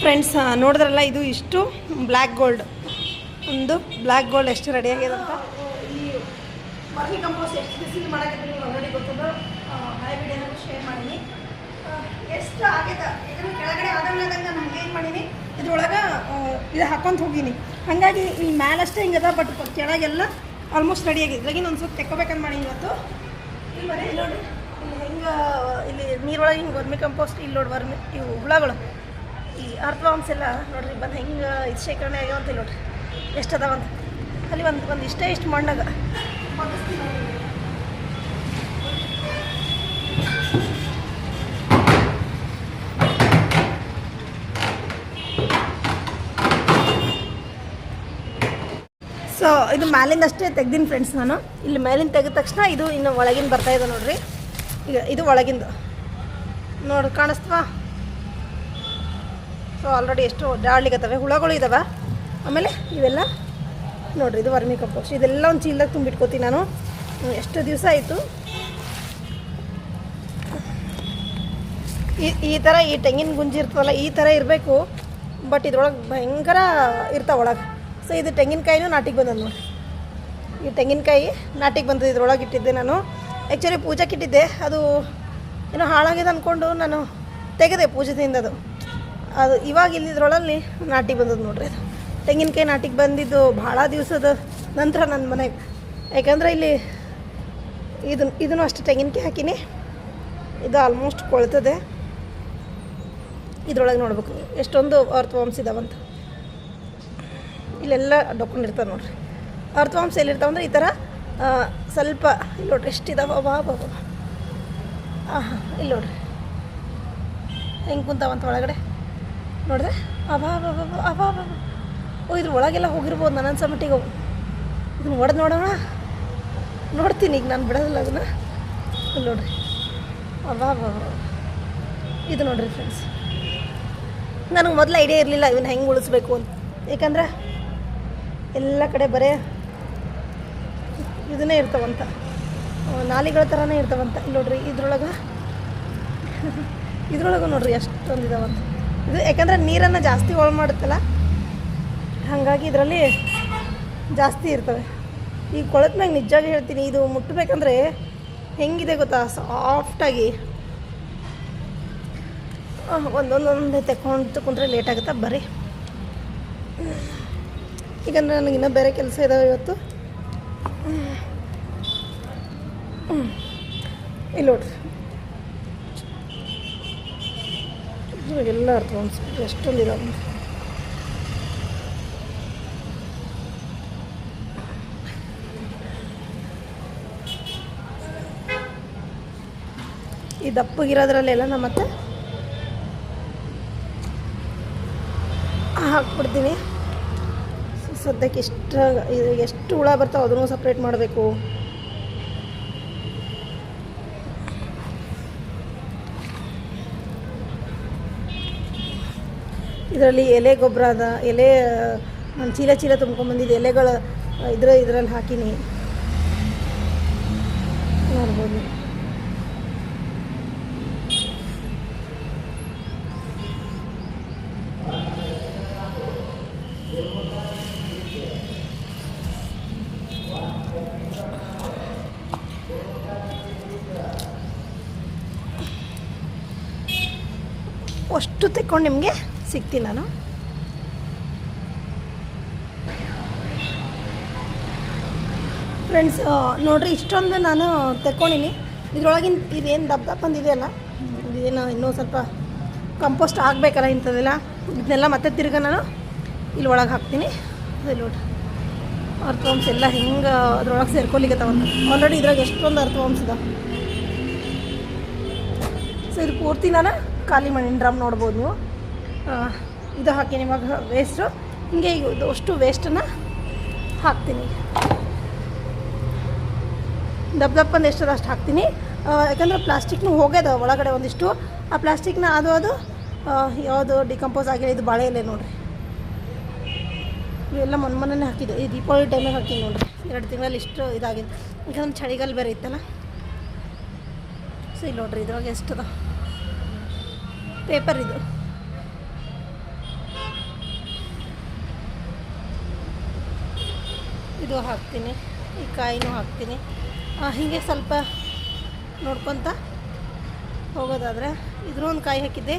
Friends ನೋಡಿದ್ರಲ್ಲ ಇದು ಇಷ್ಟು ಬ್ಲ್ಯಾಕ್ ಗೋಲ್ಡ್ ಒಂದು ಬ್ಲ್ಯಾಕ್ ಗೋಲ್ಡ್ ಎಷ್ಟು ರೆಡಿ ಆಗಿದೆ ಅಂತ. ಈ ವರ್ಮಿ ಕಂಪೋಸ್ಟ್ ಎಷ್ಟು ಬಿಸಿಲು ಮಾಡೋಕ್ಕೆ ನೀವು ಆಲ್ರೆಡಿ ಗೊತ್ತದ? ಹಳೆ ವಿಡಿಯೋನ ಶೇರ್ ಮಾಡೀನಿ. ಆ, ಎಷ್ಟು ಆಗ್ಯದ ಯಾಕಂದ್ರೆ ಕೆಳಗಡೆ ಆದಂಗೆ ನಾನು ಏನು ಮಾಡೀನಿ. ಇದ್ರೊಳಗೆ ಇದು ಹಾಕೊಂತ ಹೋಗೀನಿ. ಹಾಗಾಗಿ ಈ ಮ್ಯಾಲಷ್ಟೇ ಹಿಂಗದ ಬಟ್ ಕೆಳಗೆಲ್ಲ ಆಲ್ಮೋಸ್ಟ್ ರೆಡಿ ಆಗಿದೆ. ಇದ್ರಾಗಿ ಒಂದು ಸ್ವಲ್ಪ ತೆಕ್ಕೋಬೇಕಂತ ಮಾಡೀನಿ ಇವತ್ತು. ಇಲ್ಲಿ ನೋಡಿ ಇಲ್ಲಿ ಹೆಂಗೆ ಇಲ್ಲಿ ನೀರೊಳಗೆ ಹಿಂಗೆ ವರ್ಮಿ ಕಂಪೋಸ್ಟ್ ಇಲ್ಲಿ ನೋಡಿ ವರ್ಮಿ ಇವು ಹುಳಗಳು. ಈ ಅರ್ಥವಾಂಶ ಎಲ್ಲ ನೋಡ್ರಿ, ಬಂದು ಹೆಂಗೆ ಇದು ಶೇಖರಣೆ ಆಗ್ಯಾವಂತ ಅಂತ ನೋಡ್ರಿ. ಎಷ್ಟು ಅದಾವಂತ ಅಲ್ಲಿ ಒಂದು ಒಂದು ಇಷ್ಟೇ ಇಷ್ಟು ಮಣ್ಣಾಗ. ಸೊ ಇದು ಮ್ಯಾಲಿಂದ ಅಷ್ಟೇ ತೆಗ್ದೀನಿ ಫ್ರೆಂಡ್ಸ್ ನಾನು. ಇಲ್ಲಿ ಮೇಲಿಂದ ತೆಗೆದ ತಕ್ಷಣ ಇದು ಇನ್ನು ಒಳಗಿನ ಬರ್ತಾ ಇದೆ ನೋಡ್ರಿ. ಈಗ ಇದು ಒಳಗಿಂದು. ನೋಡಿ, ಕಾಣಿಸ್ತವಾ? ಸೊ ಆಲ್ರೆಡಿ ಎಷ್ಟು ಓಡಾಡ್ಲಿಕ್ಕತ್ತವೆ ಹುಳಗಳು ಇದಾವೆ. ಆಮೇಲೆ ಇವೆಲ್ಲ ನೋಡಿರಿ, ಇದು ವರ್ಮಿ ಕಂಪೋಸ್ಟ್ ಇದೆಲ್ಲ ಒಂದು ಚೀಲದಾಗ ತುಂಬಿಟ್ಕೋತೀನಿ ನಾನು. ಎಷ್ಟು ದಿವಸ ಆಯಿತು. ಈ ಈ ಥರ ಈ ತೆಂಗಿನ ಗುಂಜಿ ಇರ್ತವಲ್ಲ ಈ ಥರ ಇರಬೇಕು, ಬಟ್ ಇದ್ರೊಳಗೆ ಭಯಂಕರ ಇರ್ತಾವೆ ಒಳಗೆ. ಸೊ ಇದು ತೆಂಗಿನಕಾಯಿನೂ ನಾಟಿಗೆ ಬಂದದ್ದು ನೋಡಿ ಈ ತೆಂಗಿನಕಾಯಿ ನಾಟಿಗೆ ಬಂದದ್ದು ಇದ್ರೊಳಗೆ ಇಟ್ಟಿದ್ದೆ ನಾನು. ಆ್ಯಕ್ಚುಲಿ ಪೂಜೆಗೆ ಇಟ್ಟಿದ್ದೆ. ಅದು ಏನೋ ಹಾಳಾಗಿದೆ ಅಂದ್ಕೊಂಡು ನಾನು ತೆಗೆದೆ ಪೂಜೆದಿಂದ ಅದು. ಅದು ಇವಾಗ ಇಲ್ಲಿದ್ರೊಳಲ್ಲಿ ನಾಟಿ ಬಂದದ್ದು ನೋಡ್ರಿ ಅದು. ತೆಂಗಿನಕಾಯಿ ನಾಟಿಗೆ ಬಂದಿದ್ದು ಭಾಳ ದಿವಸದ ನಂತರ ನನ್ನ ಮನೆಗೆ ಯಾಕಂದ್ರೆ ಇಲ್ಲಿ ಇದನ್ನ ಇದನ್ನು ಅಷ್ಟು ತೆಂಗಿನಕಾಯಿ ಹಾಕಿನಿ. ಇದು ಆಲ್ಮೋಸ್ಟ್ ಕೊಳ್ತದೆ. ಇದ್ರೊಳಗೆ ನೋಡ್ಬೇಕು ಎಷ್ಟೊಂದು ಅರ್ಥವಾಂಶ ಇದಾವಂತ. ಇಲ್ಲೆಲ್ಲ ಡೊಕ್ಕೊಂಡಿರ್ತಾವೆ ನೋಡ್ರಿ. ಅರ್ಥವಾಂಶ ಎಲ್ಲಿರ್ತಾವಂದ್ರೆ ಈ ಥರ ಸ್ವಲ್ಪ ಇಲ್ಲಿ ನೋಡ್ರಿ, ಎಷ್ಟಿದಾವ? ಬಾ ಬಾ ಹಾಂ ಹಾಂ ಇಲ್ಲಿ ನೋಡ್ರಿ. ಹೆಂಗೆ ಕುಂತಾವಂತ ಒಳಗಡೆ? ನೋಡಿದ್ರೆ ಅಬಾ ಅಬಾ ಬಾ ಬಾ. ಓ, ಇದ್ರ ಒಳಗೆಲ್ಲ ಹೋಗಿರ್ಬೋದು ನನ್ನ ಮಟ್ಟಿಗೆ ಅವು. ಇದನ್ನ ಒಡೆದು ನೋಡೋಣ. ನೋಡ್ತೀನಿ ಈಗ ನಾನು ಬಿಡೋದಿಲ್ಲ ಅದನ್ನು. ನೋಡ್ರಿ. ಅಬಾ ಬಾ. ಇದು ನೋಡ್ರಿ ಫ್ರೆಂಡ್ಸ್ ನನಗೆ ಮೊದಲು ಐಡಿಯಾ ಇರಲಿಲ್ಲ ಇವನ್ನ ಹೆಂಗೆ ಉಳಿಸ್ಬೇಕು ಅಂತ. ಯಾಕಂದ್ರೆ ಎಲ್ಲ ಕಡೆ ಬರೇ ಇದನ್ನೇ ಇರ್ತಾವಂತ. ನಾಲಿಗಳ ಥರನೇ ಇರ್ತಾವಂತ. ಇಲ್ಲಿ ನೋಡ್ರಿ ಇದ್ರೊಳಗೆ ಇದ್ರೊಳಗೆ ನೋಡ್ರಿ ಎಷ್ಟೊಂದು ಇದಾವಂತ. ಇದು ಯಾಕಂದ್ರೆ ನೀರನ್ನು ಜಾಸ್ತಿ ಒಳ ಮಾಡುತ್ತಲ್ಲ, ಹಾಗಾಗಿ ಇದರಲ್ಲಿ ಜಾಸ್ತಿ ಇರ್ತವೆ. ಈ ಕೊಳತ್ ಮ್ಯಾಗ ನಿಜವಾಗಿ ಹೇಳ್ತೀನಿ, ಇದು ಮುಟ್ಟಬೇಕಂದ್ರೆ ಹೆಂಗಿದೆ ಗೊತ್ತಾ? ಸಾಫ್ಟಾಗಿ ಒಂದೊಂದೊಂದೇ ತೆಕ್ಕೊಂಡು ಕುಂತ್ರೆ ಲೇಟ್ ಆಗುತ್ತಾ? ಬರ್ರಿ. ಈಗಂದ್ರೆ ನನಗೆ ಇನ್ನೂ ಬೇರೆ ಕೆಲಸ ಇದಾವೆ ಇವತ್ತು. ಇಲ್ಲಿ ನೋಡ್ರಿ. ಇವಾಗೆಲ್ಲ ಅರ್ಥ ಎಷ್ಟೊಂದಿರೋ ಈ ದಪ್ಪಗಿರೋದ್ರಲ್ಲೆಲ್ಲ ನಮ್ಮ ಮತ್ತೆ ಹಾಕ್ಬಿಡ್ತೀನಿ. ಸದ್ಯಕ್ಕೆ ಎಷ್ಟು ಎಷ್ಟು ಹುಳ ಬರ್ತಾವೆ ಅದನ್ನು ಸಪ್ರೇಟ್ ಮಾಡಬೇಕು. ಇದರಲ್ಲಿ ಎಲೆ ಗೊಬ್ಬರ ಅದ ಎಲೆ ನಾನು ಚೀಲ ಚೀಲ ತುಂಬ್ಕೊಂಬಂದಿದ್ದು ಎಲೆಗಳು ಇದ್ರ, ಇದರಲ್ಲಿ ಹಾಕೀನಿ. ನೋಡ್ಬೋದು. ಅಷ್ಟು ತೆಕ್ಕೊಂಡು ನಿಮಗೆ ಸಿಗ್ತೀನಿ ನಾನು. ಫ್ರೆಂಡ್ಸ್ ನೋಡ್ರಿ, ಇಷ್ಟೊಂದು ನಾನು ತೆಕ್ಕೊಂಡಿನಿ. ಇದ್ರೊಳಗಿನ ಇದೇನು ದಪ್ಪ ದಪ್ಪ ಬಂದಿದೆಯಲ್ಲ ಇದೇನು ಇನ್ನೂ ಸ್ವಲ್ಪ ಕಂಪೋಸ್ಟ್ ಆಗಬೇಕಲ್ಲ ಇಂಥದ್ದೆಲ್ಲ. ಇದನ್ನೆಲ್ಲ ಮತ್ತೆ ತಿರ್ಗ ನಾನು ಇಲ್ಲಿ ಒಳಗೆ ಹಾಕ್ತೀನಿ. ಇಲ್ಲಿ ಅರ್ಥ ಅರ್ಥವಂಶ ಎಲ್ಲ ಹೆಂಗೆ ಅದ್ರೊಳಗೆ ಸೇರ್ಕೊಲಿಕತ್ತಾವಂತ ಆಲ್ರೆಡಿ ಇದ್ರಾಗ ಎಷ್ಟೊಂದು ಅರ್ಥವಂಶ ಇದೆ ಸೊ ಇದು ಪೂರ್ತಿ ನಾನು ಖಾಲಿ ಮಣ್ಣಿನ ಡ್ರಮ್ ನೋಡ್ಬೋದು ನೀವು. ಇದು ಹಾಕಿ ಇವಾಗ ವೇಸ್ಟು ಹಿಂಗೆ ಅಷ್ಟು ವೇಸ್ಟನ್ನು ಹಾಕ್ತೀನಿ. ದಪ್ಪ ದಪ್ಪಂದು ಎಷ್ಟದ ಅಷ್ಟು ಹಾಕ್ತೀನಿ. ಯಾಕಂದರೆ ಪ್ಲಾಸ್ಟಿಕ್ನೂ ಹೋಗ್ಯದ ಒಳಗಡೆ ಒಂದಿಷ್ಟು. ಆ ಪ್ಲಾಸ್ಟಿಕ್ನ ಅದು ಅದು ಯಾವುದು ಡಿಕಂಪೋಸ್ ಆಗಿಲ್ಲ, ಇದು ಬಾಳೆ ಎಲೆ ನೋಡ್ರಿ. ಇವೆಲ್ಲ ಮೊನ್ನೆ ಮೊನ್ನೆ ಹಾಕಿದ್ದು. ಈ ದೀಪಾವಳಿ ಟೈಮಿಗೆ ಹಾಕಿದ್ದು ನೋಡಿರಿ. ಎರಡು ತಿಂಗಳಲ್ಲಿ ಇಷ್ಟು ಇದಾಗಿದೆ ಯಾಕಂದ್ರೆ ಚಳಿಗಾಲ ಬೇರೆ ಇತ್ತಲ್ಲ. ಸೊ ಇಲ್ಲಿ ನೋಡ್ರಿ ಇದ್ರಾಗ ಎಷ್ಟದ. ಪೇಪರ್ ಇದು. ಇದು ಹಾಕ್ತೀನಿ, ಈ ಕಾಯಿನೂ ಹಾಕ್ತೀನಿ. ಹೀಗೆ ಸ್ವಲ್ಪ ನೋಡ್ಕೊತ ಹೋಗೋದಾದರೆ ಇದ್ರೂ ಒಂದು ಕಾಯಿ ಹಾಕಿದ್ದೆ.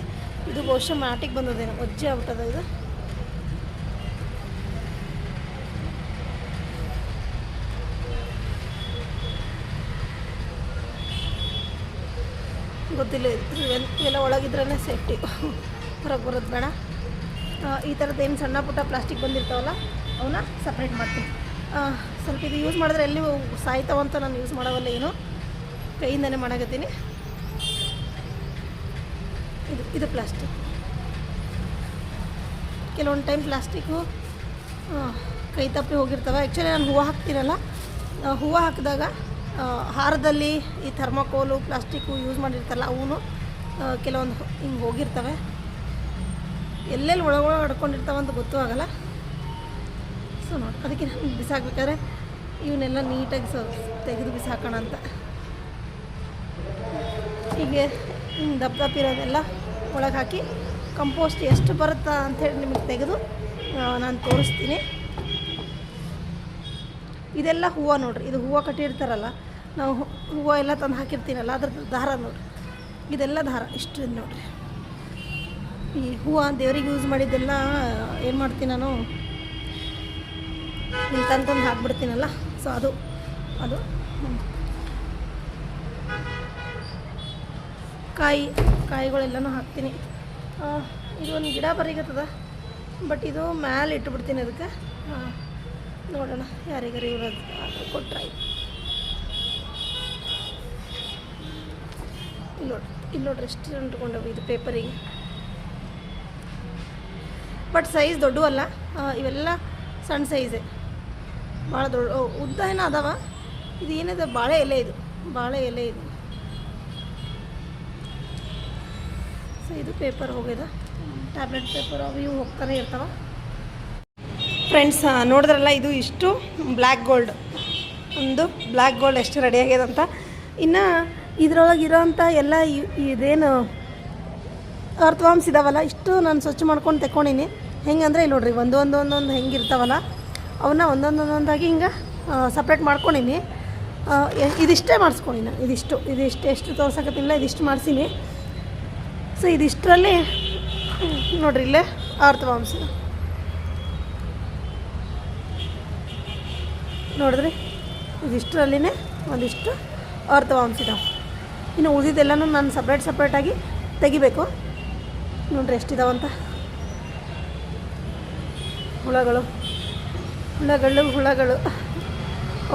ಇದು ಬಹುಶಃ ಮಾಟಿಗೆ ಬಂದದೇನು, ಒಜ್ಜೆ ಆಗ್ಬಿಟ್ಟದ ಇದು. ಗೊತ್ತಿಲ್ಲ ಎಲ್ಲ ಒಳಗಿದ್ರೇ ಸೇಫ್ಟಿ. ಹೊರಗೆ ಬರೋದು ಬೇಡ. ಈ ಥರದ್ದು ಏನು ಸಣ್ಣ ಪುಟ್ಟ ಪ್ಲಾಸ್ಟಿಕ್ ಬಂದಿರ್ತಾವಲ್ಲ ಅವನ್ನ ಸಪ್ರೇಟ್ ಮಾಡ್ತೀನಿ. ಸ್ವಲ್ಪ ಇದು ಯೂಸ್ ಮಾಡಿದ್ರೆ ಎಲ್ಲಿ ಸಾಯ್ತಾವಂತ ನಾನು ಯೂಸ್ ಮಾಡೋವಲ್ಲ ಏನು? ಕೈಯಿಂದನೇ ಮಾಡಾಕತ್ತೀನಿ ಇದು ಇದು ಪ್ಲಾಸ್ಟಿಕ್ ಕೆಲವೊಂದು ಟೈಮ್ ಪ್ಲಾಸ್ಟಿಕ್ಕು ಕೈ ತಪ್ಪಿ ಹೋಗಿರ್ತವೆ. ಆ್ಯಕ್ಚುಲಿ ನಾನು ಹೂವು ಹಾಕ್ತೀನಲ್ಲ ಹೂವು ಹಾಕಿದಾಗ ಹಾರದಲ್ಲಿ ಈ ಥರ್ಮಕೋಲು ಪ್ಲಾಸ್ಟಿಕ್ಕು ಯೂಸ್ ಮಾಡಿರ್ತಲ್ಲ ಅವನು ಕೆಲವೊಂದು ಹಿಂಗೆ ಹೋಗಿರ್ತವೆ. ಎಲ್ಲೆಲ್ಲಿ ಒಳಗೊಳಗೆ ಅಂತ ಗೊತ್ತೂ ಆಗಲ್ಲ. ಸೊ ನೋಡಿ ಅದಕ್ಕೆ ನಾನು ಬಿಸಾಕ್ಬೇಕಾದ್ರೆ ಇವನ್ನೆಲ್ಲ ನೀಟಾಗಿ ಸ ತೆಗೆದು ಬಿಸಾಕೋಣ ಅಂತ. ಹೀಗೆ ದಪ್ಪ ದಪ್ಪ ಇರೋದೆಲ್ಲ ಒಳಗೆ ಹಾಕಿ ಕಂಪೋಸ್ಟ್ ಎಷ್ಟು ಬರುತ್ತಾ ಅಂಥೇಳಿ ನಿಮಗೆ ತೆಗೆದು ನಾನು ತೋರಿಸ್ತೀನಿ. ಇದೆಲ್ಲ ಹೂವು ನೋಡ್ರಿ, ಇದು ಹೂವು ಕಟ್ಟಿರ್ತಾರಲ್ಲ, ನಾವು ಹೂವು ಎಲ್ಲ ತಂದು ಹಾಕಿರ್ತೀನಲ್ಲ, ಅದ್ರದ್ದು ದಾರ ನೋಡ್ರಿ. ಇದೆಲ್ಲ ದಾರ, ಇಷ್ಟು ನೋಡ್ರಿ. ಈ ಹೂವು ದೇವ್ರಿಗೆ ಯೂಸ್ ಮಾಡಿದ್ದೆಲ್ಲ ಏನು ಮಾಡ್ತೀನಿ ನಾನು? ಇಲ್ಲಿ ತಂದು ಹಾಕ್ಬಿಡ್ತೀನಲ್ಲ? ಸೊ ಅದು ಅದು. ಕಾಯಿ, ಕಾಯಿಗಳೆಲ್ಲನೂ ಹಾಕ್ತೀನಿ. ಇದು ಒಂದು ಗಿಡ ಬರೀಗತ್ತದ ಬಟ್ ಇದು ಮ್ಯಾಲೆ ಇಟ್ಬಿಡ್ತೀನಿ ಅದಕ್ಕೆ. ನೋಡೋಣ, ಯಾರಿಗಾರ ಇವ್ರದ್ದು ಕೊಟ್ಟರೆ ನೋಡಿ, ಇಲ್ಲಿ ನೋಡ್ರಿ ಎಷ್ಟು ಅಂಟ್ಕೊಂಡವು ಇದು ಪೇಪರಿಗೆ. ಬಟ್ ಸೈಜ್ ದೊಡ್ಡವಲ್ಲ ಇವೆಲ್ಲ ಸಣ್ಣ ಸೈಜೇ ಭಾಳ ದೊಡ್ಡ ಉದ್ದ ಏನೋ ಅದಾವ? ಇದು ಏನಿದೆ? ಬಾಳೆ ಎಲೆ ಇದು. ಬಾಳೆ ಎಲೆ ಇದು. ಸೊ ಇದು ಪೇಪರ್ ಹೋಗಿದೆ. ಟ್ಯಾಬ್ಲೆಟ್ ಪೇಪರ್ ಅವು ಇವು ಹೋಗ್ತಾನೆ ಇರ್ತಾವ. ಫ್ರೆಂಡ್ಸ್ ನೋಡಿದ್ರಲ್ಲ, ಇದು ಇಷ್ಟು ಬ್ಲ್ಯಾಕ್ ಗೋಲ್ಡ್ ಒಂದು ಬ್ಲ್ಯಾಕ್ ಗೋಲ್ಡ್ ಎಷ್ಟು ರೆಡಿ ಆಗ್ಯದಂತ ಇನ್ನು ಇದ್ರೊಳಗೆ ಇರೋವಂಥ ಎಲ್ಲ ಇದೇನು ಅರ್ಥವಾಂಸ್ ಇದಾವಲ್ಲ, ಇಷ್ಟು ನಾನು ಸ್ವಚ್ಛ ಮಾಡ್ಕೊಂಡು ತೆಕ್ಕೊಂಡಿನಿ. ಹೆಂಗಂದ್ರೆ, ಇಲ್ಲಿ ನೋಡ್ರಿ, ಒಂದು ಒಂದು ಒಂದೊಂದು ಹೆಂಗೆ ಇರ್ತಾವಲ್ಲ ಅವನ್ನ ಒಂದೊಂದೊಂದೊಂದಾಗಿ ಹಿಂಗೆ ಸಪ್ರೇಟ್ ಮಾಡ್ಕೊಂಡಿನಿ. ಇದಿಷ್ಟೇ ಮಾಡಿಸ್ಕೊಂಡಿ ನಾನು ಇದಿಷ್ಟು ಇದಿಷ್ಟು, ಎಷ್ಟು ತೋರ್ಸಕತ್ತಿಲ್ಲ ಇದಿಷ್ಟು ಮಾಡಿಸೀನಿ. ಸೊ ಇದಿಷ್ಟರಲ್ಲಿ, ನೋಡ್ರಿ ಇಲ್ಲೇ ಅರ್ಥವಾಂಶ ನೋಡಿದ್ರಿ, ಇದಿಷ್ಟರಲ್ಲಿನೇ ಒಂದಿಷ್ಟು ಅರ್ಥವಾಂಶ ಇದಾವೆ. ಇನ್ನು ಉಳಿದಿದ್ದೆಲ್ಲನೂ ನಾನು ಸಪ್ರೇಟ್ ಸಪ್ರೇಟಾಗಿ ತೆಗಿಬೇಕು. ನೋಡ್ರಿ ಎಷ್ಟಿದಾವಂತ. ಹುಳಗಳು. ಹುಳಗಳು ಹುಳಗಳು.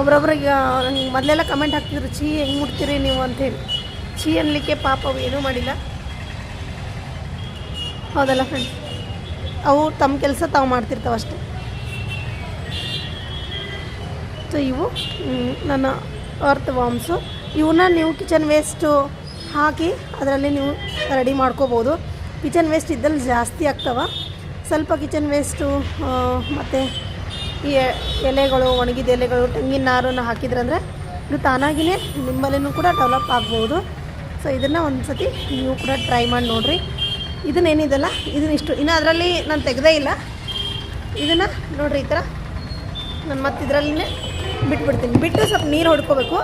ಒಬ್ರೊಬ್ರಿಗೆ ನಂಗೆ ಮೊದಲೆಲ್ಲ ಕಮೆಂಟ್ ಹಾಕ್ತಿದ್ರು ಚೀ ಹೆಂಗೆ ಮುಡ್ತೀರಿ ನೀವು? ಅಂತೇಳಿ ಚೀ ಅನ್ನಲಿಕ್ಕೆ ಪಾಪ ಏನೂ ಮಾಡಿಲ್ಲ. ಹೌದಲ್ಲ ಫ್ರೆಂಡ್ಸ್ ಅವು ತಮ್ಮ ಕೆಲಸ ತಾವು ಮಾಡ್ತಿರ್ತಾವೆ ಅಷ್ಟೆ. ಸೊ ಇವು ನನ್ನ ಅರ್ತ್ ವಾಮ್ಸು ಇವನ್ನ ನೀವು ಕಿಚನ್ ವೇಸ್ಟು ಹಾಕಿ ಅದರಲ್ಲಿ ನೀವು ರೆಡಿ ಮಾಡ್ಕೋಬೋದು. ಕಿಚನ್ ವೇಸ್ಟ್ ಇದ್ದಲ್ಲಿ ಜಾಸ್ತಿ ಆಗ್ತವೆ. ಸ್ವಲ್ಪ ಕಿಚನ್ ವೇಸ್ಟು ಮತ್ತು ಈ ಎಲೆಗಳು, ಒಣಗಿದ ಎಲೆಗಳು, ತೆಂಗಿನ ನಾರನ್ನು ಹಾಕಿದ್ರಂದರೆ ಇದು ತಾನಾಗಿಯೇ ನಿಮ್ಮಲ್ಲಿನೂ ಕೂಡ ಡೆವಲಪ್ ಆಗ್ಬೋದು. ಸೊ ಇದನ್ನು ಒಂದು ಸತಿ ನೀವು ಕೂಡ ಟ್ರೈ ಮಾಡಿ ನೋಡಿರಿ. ಇದನ್ನೇನಿದೆಲ್ಲ? ಇದನ್ನ ಇಷ್ಟು, ಇನ್ನು ಅದರಲ್ಲಿ ನಾನು ತೆಗೆದೇ ಇಲ್ಲ. ಇದನ್ನು ನೋಡಿರಿ ಈ ಥರ ನಾನು ಮತ್ತೆ ಇದರಲ್ಲೇ ಬಿಟ್ಬಿಡ್ತೀನಿ. ಬಿಟ್ಟು ಸ್ವಲ್ಪ ನೀರು ಹೊಡ್ಕೋಬೇಕು.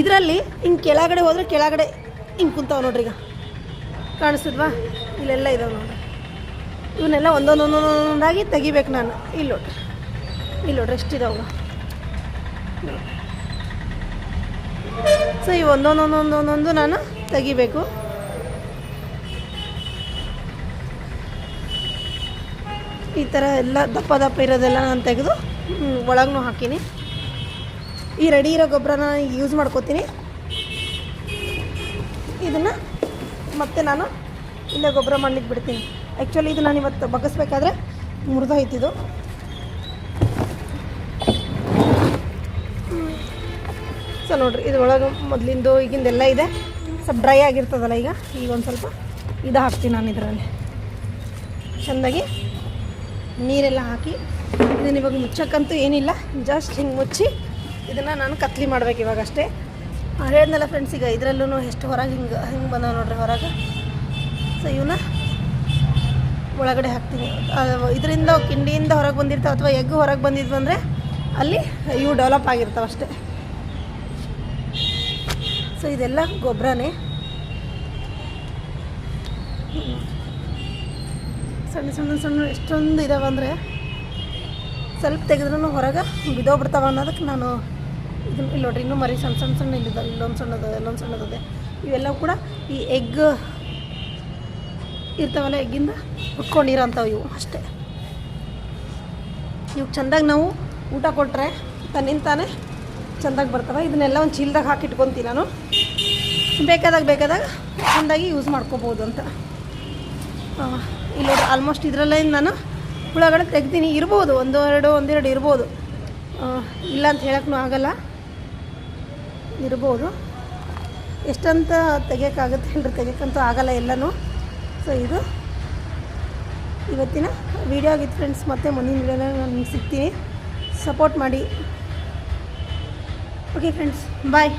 ಇದರಲ್ಲಿ ಹಿಂಗೆ ಕೆಳಗಡೆ ಹೋದರೆ ಕೆಳಗಡೆ ಹಿಂಗೆ ಕುಂತಾವೆ ನೋಡ್ರಿ ಈಗ. ಕಾಣಿಸ್ತದ್ವಾ? ಇಲ್ಲೆಲ್ಲ ಇದಾವೆ ನೋಡ್ರಿ. ಇವನ್ನೆಲ್ಲ ಒಂದೊಂದೊಂದೊಂದೊಂದಾಗಿ ತೆಗಿಬೇಕು ನಾನು. ಇಲ್ಲಿ ನೋಡ್ರಿ ಇಲ್ಲಿ ನೋಡ್ರಿ ಇದಾವ? ಸೊ ಈ ಒಂದೊಂದೊಂದೊಂದೊಂದೊಂದು ನಾನು ತೆಗಿಬೇಕು. ಈ ಥರ ಎಲ್ಲ ದಪ್ಪ ದಪ್ಪ ಇರೋದೆಲ್ಲ ನಾನು ತೆಗೆದು ಒಳಗೂ ಹಾಕೀನಿ. ಈ ರೆಡಿ ಇರೋ ಗೊಬ್ಬರನ ಯೂಸ್ ಮಾಡ್ಕೋತೀನಿ. ಇದನ್ನು ಮತ್ತೆ ನಾನು ಇಲ್ಲೇ ಗೊಬ್ಬರ ಮಾಡ್ಲಿಕ್ಕೆ ಬಿಡ್ತೀನಿ. ಆ್ಯಕ್ಚುಲಿ ಇದು ನಾನು ಇವತ್ತು ಬಗ್ಗಿಸ್ಬೇಕಾದ್ರೆ ಮುರಿದೋಯ್ತಿದು ಸೊ ನೋಡ್ರಿ, ಇದ್ರೊಳಗೆ ಮೊದಲಿಂದು ಈಗಿಂದೆಲ್ಲ ಇದೆ. ಸ್ವಲ್ಪ ಡ್ರೈ ಆಗಿರ್ತದಲ್ಲ ಈಗ. ಈಗ ಒಂದು ಸ್ವಲ್ಪ ಇದು ಹಾಕ್ತೀನಿ ನಾನು ಇದರಲ್ಲಿ. ಚೆಂದಾಗಿ ನೀರೆಲ್ಲ ಹಾಕಿ ಇದನ್ನ ಇವಾಗ ಮುಚ್ಚಕ್ಕಂತೂ ಏನಿಲ್ಲ ಜಸ್ಟ್ ಹಿಂಗೆ ಮುಚ್ಚಿ ಇದನ್ನು ನಾನು ಕತ್ಲಿ ಮಾಡ್ಬೇಕು ಇವಾಗ ಅಷ್ಟೇ. ಹೇಳಿದ್ನಲ್ಲ ಫ್ರೆಂಡ್ಸ್ ಈಗ ಇದರಲ್ಲೂ ಎಷ್ಟು ಹೊರಗೆ ಹಿಂಗೆ ಹಿಂಗೆ ಬಂದಾವೆ ನೋಡ್ರಿ ಹೊರಗೆ. ಸೊ ಇವನ್ನ ಒಳಗಡೆ ಹಾಕ್ತೀನಿ. ಇದರಿಂದ ಕಿಂಡಿಯಿಂದ ಹೊರಗೆ ಬಂದಿರ್ತಾವೆ ಅಥವಾ ಎಗ್ ಹೊರಗೆ ಬಂದಿದ್ವು ಅಂದರೆ ಅಲ್ಲಿ ಇವು ಡೆವಲಪ್ ಆಗಿರ್ತಾವೆ ಅಷ್ಟೇ. ಸೊ, ಇದೆಲ್ಲ ಗೊಬ್ಬರನೇ ಸಣ್ಣ ಸಣ್ಣ ಸಣ್ಣ ಎಷ್ಟೊಂದು ಇದಾವೆ ಅಂದರೆ ಸ್ವಲ್ಪ ತೆಗೆದ್ರೂ ಹೊರಗೆ ಬಿದ್ದೋಗ್ಬಿಡ್ತಾವೆ ಅನ್ನೋದಕ್ಕೆ ನಾನು ಇದನ್ನು ಇಲ್ಲಿ ನೋಡ್ರಿ, ಇನ್ನೂ ಮರಿ ಸಣ್ಣ ಸಣ್ಣ ಸಣ್ಣ ಇಲ್ಲಿದ್ದಾವೆ ಇಲ್ಲೊಂದು ಸಣ್ಣದ, ಇಲ್ಲೊಂದು ಸಣ್ಣದಿದೆ. ಇವೆಲ್ಲವೂ ಕೂಡ ಈ ಎಗ್ ಇರ್ತಾವಲ್ಲ ಎಗ್ಗಿಂದ ಉಟ್ಕೊಂಡಿರೋಂಥವು ಇವು ಅಷ್ಟೇ. ಇವು ಚೆಂದಾಗಿ ನಾವು ಊಟ ಕೊಟ್ಟರೆ ತನ್ನಿಂದ ತಾನೇ ಚೆಂದಾಗಿ ಬರ್ತವೆ. ಇದನ್ನೆಲ್ಲ ಒಂದು ಚೀಲ್ದಾಗ ಹಾಕಿ ಇಟ್ಕೊತೀನಿ ನಾನು. ಬೇಕಾದಾಗ ಬೇಕಾದಾಗ ಚೆಂದಾಗಿ ಯೂಸ್ ಮಾಡ್ಕೋಬೋದು ಅಂತ. ಇಲ್ಲ ಆಲ್ಮೋಸ್ಟ್ ಇದರಲ್ಲೇ ನಾನು ಹುಳಗಳು ತೆಗ್ದೀನಿ. ಇರ್ಬೋದು, ಒಂದು, ಎರಡು, ಒಂದೆರಡು ಇರ್ಬೋದು. ಇಲ್ಲ ಅಂತ ಹೇಳೋಕ್ಕೂ ಆಗಲ್ಲ. ಇರ್ಬೋದು. ಎಷ್ಟಂತ ತೆಗಿಯೋಕ್ಕಾಗುತ್ತೆ ಹೇಳ್ರಿ. ತೆಗಿಯೋಕ್ಕಂತೂ ಆಗಲ್ಲ ಎಲ್ಲನೂ. ಸೊ ಇದು ಇವತ್ತಿನ ವಿಡಿಯೋ ಆಗಿತ್ತು ಫ್ರೆಂಡ್ಸ್ ಮತ್ತು ಮುಂದಿನ ವೀಡಿಯೋನ ನಾನು ಸಿಗ್ತೀನಿ. ಸಪೋರ್ಟ್ ಮಾಡಿ. okay friends. Bye.